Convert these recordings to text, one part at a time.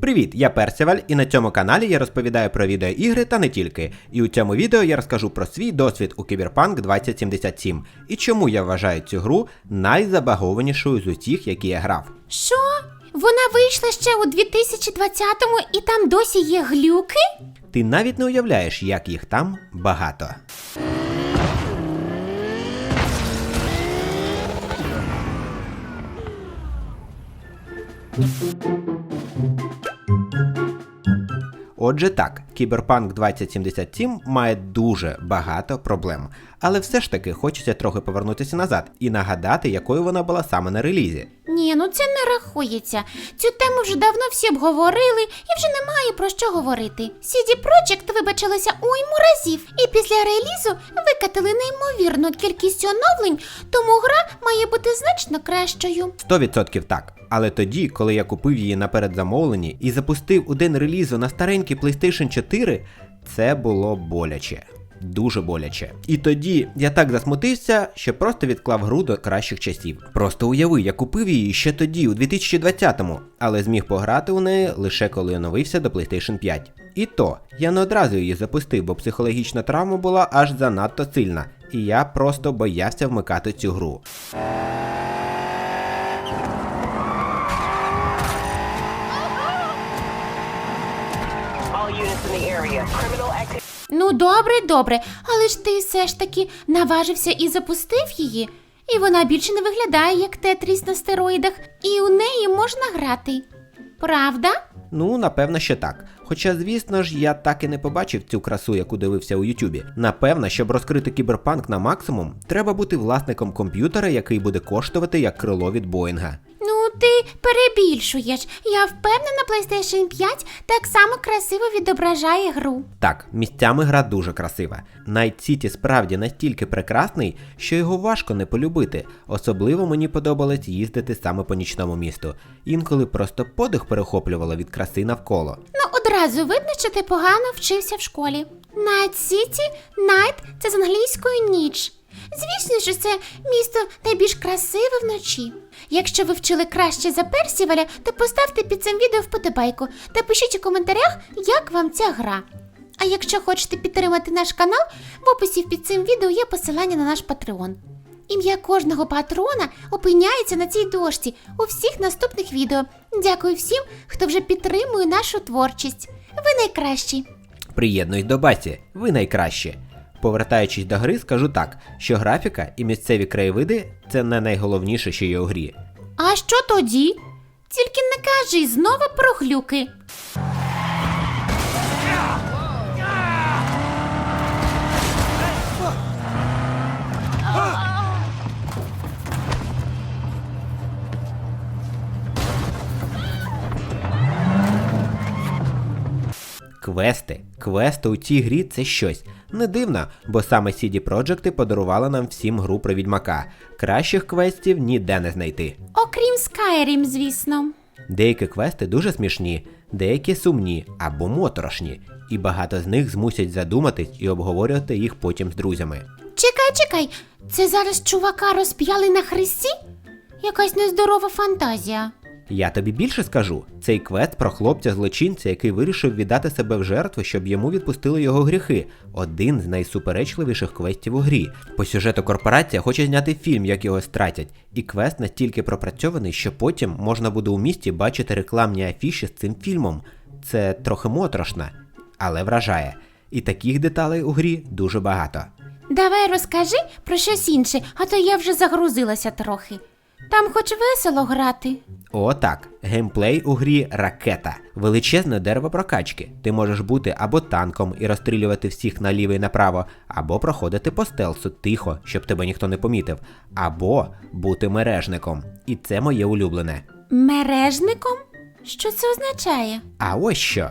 Привіт, я Персіваль, і на цьому каналі я розповідаю про відеоігри та не тільки. І у цьому відео я розкажу про свій досвід у Cyberpunk 2077 і чому я вважаю цю гру найзабагованішою з усіх, які я грав. Що? Вона вийшла ще у 2020-му і там досі є глюки? Ти навіть не уявляєш, як їх там багато. Отже, так, Cyberpunk 2077 має дуже багато проблем, але все ж таки хочеться трохи повернутися назад і нагадати, якою вона була саме на релізі. Ні, ну це не рахується. Цю тему вже давно всі обговорили і вже немає про що говорити. CD Projekt вибачилася уйму разів, і після релізу викатили неймовірну кількість оновлень, тому гра має бути значно кращою. 100% так. Але тоді, коли я купив її на передзамовленні і запустив у день релізу на старенький PlayStation 4, це було боляче. Дуже боляче. І тоді я так засмутився, що просто відклав гру до кращих часів. Просто уяви, я купив її ще тоді, у 2020-му, але зміг пограти у неї лише коли оновився до PlayStation 5. І то, я не одразу її запустив, бо психологічна травма була аж занадто сильна, і я просто боявся вмикати цю гру. Ну, добре, добре, але ж ти все ж таки наважився і запустив її. І вона більше не виглядає як тетріс на стероїдах, і у неї можна грати. Правда? Ну, напевно, що так. Хоча, звісно ж, я так і не побачив цю красу, яку дивився у Ютубі. Напевно, щоб розкрити кіберпанк на максимум, треба бути власником комп'ютера, який буде коштувати як крило від Боїнга. Ну, ти перебільшуєш. Я впевнена, PlayStation 5 так само красиво відображає гру. Так, місцями гра дуже красива. Night City справді настільки прекрасний, що його важко не полюбити. Особливо мені подобалось їздити саме по нічному місту. Інколи просто подих перехоплювало від краси навколо. Ну, одразу видно, що ти погано вчився в школі. Night City, Night – це з англійської ніч. Звісно, що це місто найбільш красиве вночі. Якщо ви вчили краще за Персіваля, то поставте під цим відео вподобайку та пишіть у коментарях, як вам ця гра. А якщо хочете підтримати наш канал, в описі під цим відео є посилання на наш Patreon. Ім'я кожного патрона опиняється на цій дошці у всіх наступних відео. Дякую всім, хто вже підтримує нашу творчість. Ви найкращі. Приєднуйтесь до басі, ви найкраще. Повертаючись до гри, скажу так, що графіка і місцеві краєвиди це не найголовніше, що є у грі. А що тоді? Тільки не кажи знову про глюки. Квести. Квести у цій грі це щось. Не дивно, бо саме CD Projekt подарували нам всім гру про відьмака. Кращих квестів ніде не знайти. Окрім Skyrim, звісно. Деякі квести дуже смішні, деякі сумні або моторошні, і багато з них змусять задуматись і обговорювати їх потім з друзями. Чекай, чекай, це зараз чувака розп'яли на хресті? Якась нездорова фантазія. Я тобі більше скажу: цей квест про хлопця злочинця, який вирішив віддати себе в жертву, щоб йому відпустили його гріхи. Один з найсуперечливіших квестів у грі. По сюжету корпорація хоче зняти фільм, як його стратять, і квест настільки пропрацьований, що потім можна буде у місті бачити рекламні афіші з цим фільмом. Це трохи моторошно, але вражає. І таких деталей у грі дуже багато. Давай розкажи про щось інше, а то я вже загрузилася трохи. Там хоч весело грати. О, так. Геймплей у грі ракета. Величезне дерево прокачки. Ти можеш бути або танком і розстрілювати всіх наліво і направо, або проходити по стелсу тихо, щоб тебе ніхто не помітив, або бути мережником. І це моє улюблене. Мережником? Що це означає? А ось що.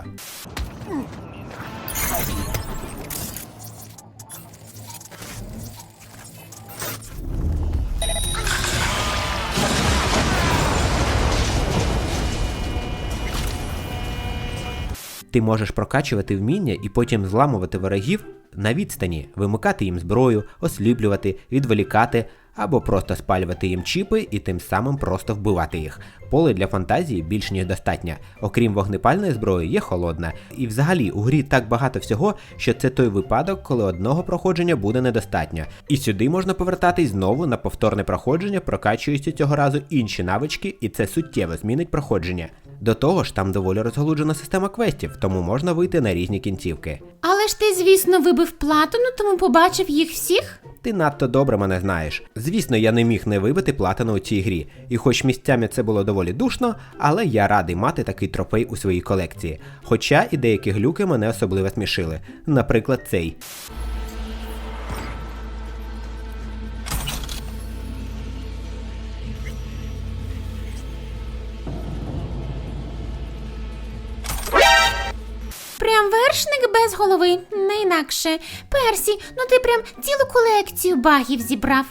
Ти можеш прокачувати вміння і потім зламувати ворогів на відстані, вимикати їм зброю, осліплювати, відволікати, або просто спалювати їм чіпи і тим самим просто вбивати їх. Поле для фантазії більш ніж достатньо. Окрім вогнепальної зброї, є холодна. І взагалі у грі так багато всього, що це той випадок, коли одного проходження буде недостатньо. І сюди можна повертатись знову на повторне проходження, прокачуючи цього разу інші навички, і це суттєво змінить проходження. До того ж, там доволі розгалуджена система квестів, тому можна вийти на різні кінцівки. Але ж ти, звісно, вибив платину, тому побачив їх всіх. Ти надто добре мене знаєш. Звісно, я не міг не вибити платину у цій грі, і хоч місцями це було доволі душно, але я радий мати такий трофей у своїй колекції. Хоча і деякі глюки мене особливо смішили. Наприклад, цей. Прям вершник без голови, не інакше. Персі, ну ти прям цілу колекцію багів зібрав.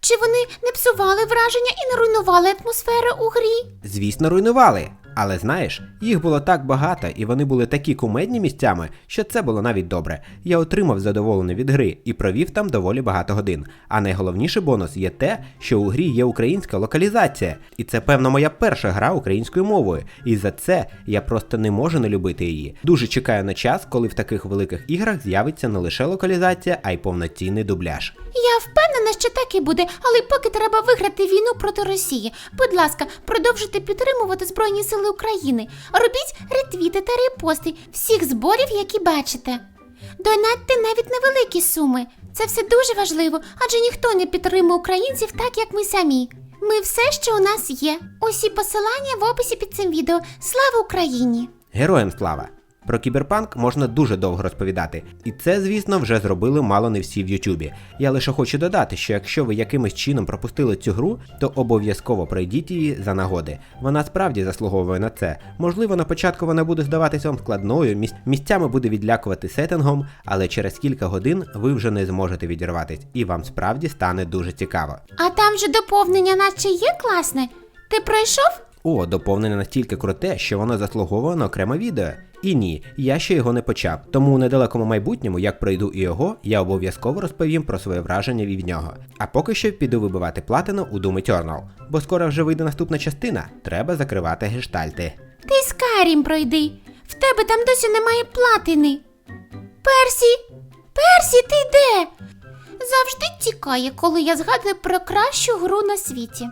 Чи вони не псували враження і не руйнували атмосферу у грі? Звісно, руйнували. Але знаєш, їх було так багато, і вони були такі кумедні місцями, що це було навіть добре. Я отримав задоволення від гри і провів там доволі багато годин. А найголовніший бонус є те, що у грі є українська локалізація, і це певно моя перша гра українською мовою. І за це я просто не можу не любити її. Дуже чекаю на час, коли в таких великих іграх з'явиться не лише локалізація, а й повноцінний дубляж. Я впевнена, що так і буде, але поки треба виграти війну проти Росії. Будь ласка, продовжуйте підтримувати Збройні Сили України. Робіть ретвіти та репости всіх зборів, які бачите. Донатьте навіть невеликі суми. Це все дуже важливо, адже ніхто не підтримує українців так, як ми самі. Ми все, що у нас є. Усі посилання в описі під цим відео. Слава Україні! Героям слава! Про кіберпанк можна дуже довго розповідати, і це, звісно, вже зробили мало не всі в Ютубі. Я лише хочу додати, що якщо ви якимось чином пропустили цю гру, то обов'язково пройдіть її за нагоди. Вона справді заслуговує на це. Можливо, на початку вона буде здаватися вам складною, міс- місцями буде відлякувати сеттингом, але через кілька годин ви вже не зможете відірватись, і вам справді стане дуже цікаво. А там же доповнення, наче є класне. Ти пройшов? О, доповнення настільки круте, що воно заслуговує на окреме відео. І ні, я ще його не почав. Тому у недалекому майбутньому, як пройду і його, я обов'язково розповім про своє враження від нього. А поки що піду вибивати платину у Doom Eternal, бо скоро вже вийде наступна частина, треба закривати гештальти. Ти Скайрім пройди. В тебе там досі немає платини. Персі! Персі, ти де? Завжди тікає, коли я згадую про кращу гру на світі.